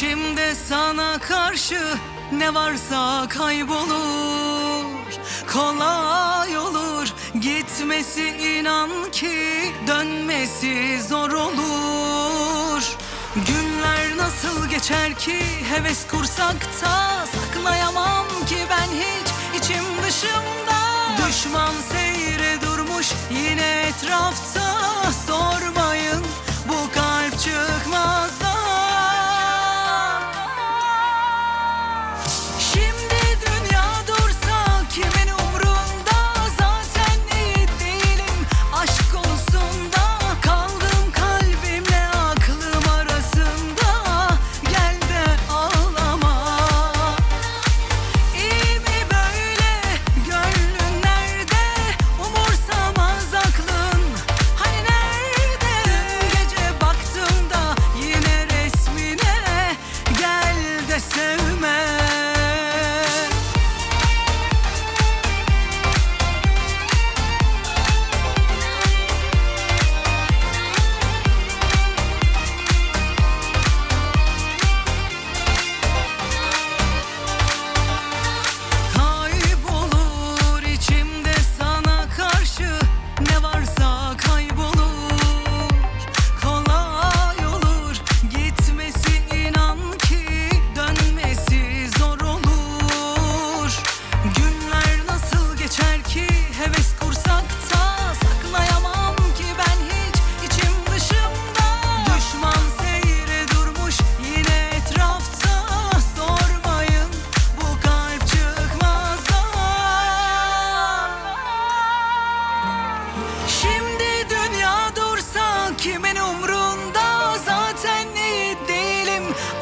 İçimde sana karşı ne varsa kaybolur. Kolay olur gitmesi inan ki dönmesi zor olur. Günler nasıl geçer ki heves kursakta Saklayamam ki ben hiç içim dışımda. Düşman seyre durmuş yine etrafta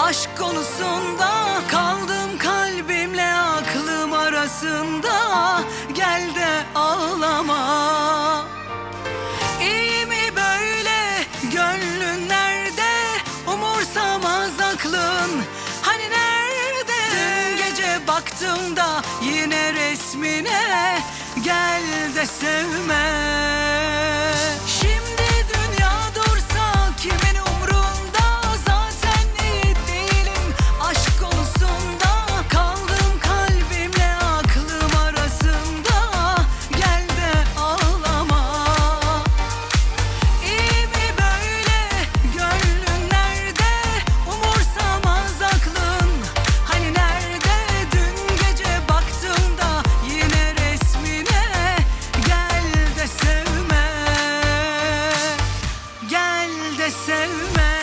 aşk konusunda Kaldım kalbimle aklım arasında. Gel de ağlama. İyi mi böyle? Gönlün nerede? Umursamaz aklın. Hani nerede? Dün gece baktığımda yine resmine. Gel de sevme